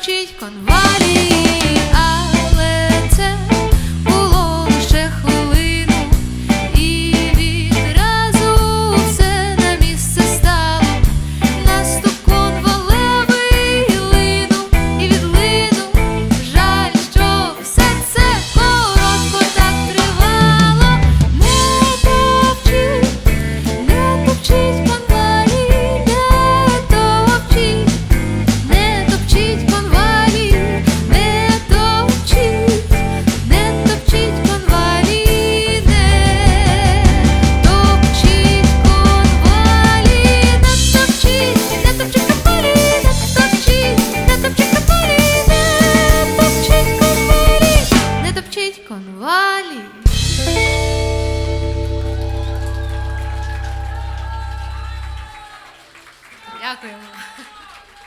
мовчить конвалій. конвалі. Дякуємо.